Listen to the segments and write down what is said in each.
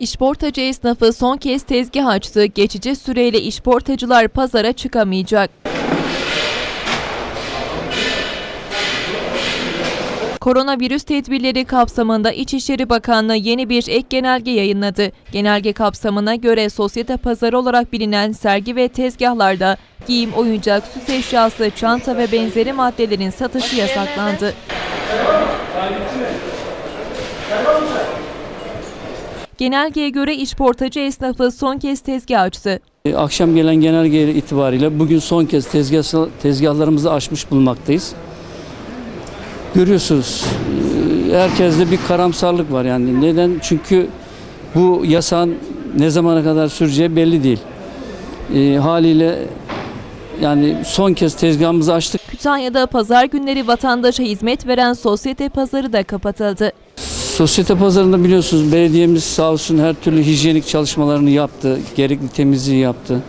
İşportacı esnafı son kez tezgah açtı. Geçici süreyle işportacılar pazara çıkamayacak. Koronavirüs tedbirleri kapsamında İçişleri Bakanlığı yeni bir ek genelge yayınladı. Genelge kapsamına göre sosyete pazarı olarak bilinen sergi ve tezgahlarda giyim, oyuncak, süs eşyası, çanta ve benzeri maddelerin satışı yasaklandı. Genelgeye göre işportacı esnafı son kez tezgah açtı. E, Akşam gelen genelge itibariyle bugün son kez tezgah, tezgahlarımızı açmış bulunmaktayız. Görüyorsunuz e, herkeste bir karamsarlık var yani. Neden? Çünkü bu yasağın ne zamana kadar süreceği belli değil. E, haliyle yani son kez tezgahımızı açtık. Kütahya'da pazar günleri vatandaşa hizmet veren sosyete pazarı da kapatıldı. Sosyete pazarında biliyorsunuz belediyemiz sağ olsun her türlü hijyenik çalışmalarını yaptı. Gerekli temizliği yaptı.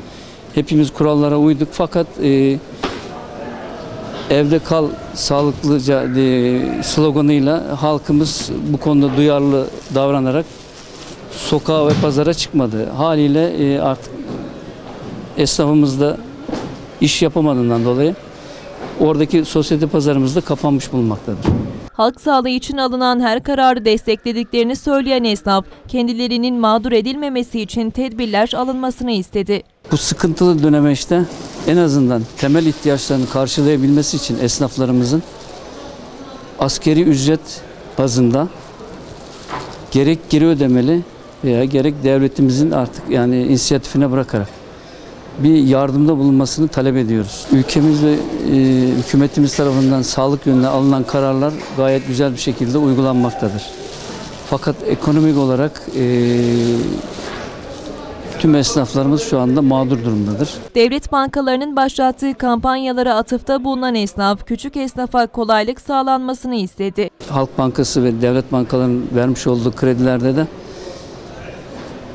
Hepimiz kurallara uyduk fakat e, evde kal sağlıklıca e, sloganıyla halkımız bu konuda duyarlı davranarak sokağa ve pazara çıkmadı. Haliyle e, artık esnafımız da iş yapamadığından dolayı oradaki sosyete pazarımız da kapanmış bulunmaktadır. Halk sağlığı için alınan her kararı desteklediklerini söyleyen esnaf, kendilerinin mağdur edilmemesi için tedbirler alınmasını istedi. Bu sıkıntılı dönemeçte en azından temel ihtiyaçlarını karşılayabilmesi için esnaflarımızın askeri ücret bazında gerek geri ödemeli veya gerek devletimizin artık yani inisiyatifine bırakarak bir yardımda bulunmasını talep ediyoruz. Ülkemiz ve e, hükümetimiz tarafından sağlık yönüne alınan kararlar gayet güzel bir şekilde uygulanmaktadır. Fakat ekonomik olarak e, tüm esnaflarımız şu anda mağdur durumdadır. Devlet bankalarının başlattığı kampanyalara atıfta bulunan esnaf, küçük esnafa kolaylık sağlanmasını istedi. Halk Bankası ve devlet bankalarının vermiş olduğu kredilerde de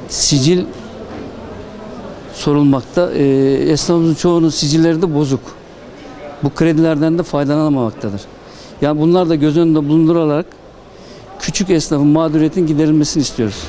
sicil sorulmakta. Ee, esnafımızın çoğunun sicilleri de bozuk. Bu kredilerden de faydalanamamaktadır. Yani bunlar da göz önünde bulundurularak küçük esnafın mağduriyetin giderilmesini istiyoruz.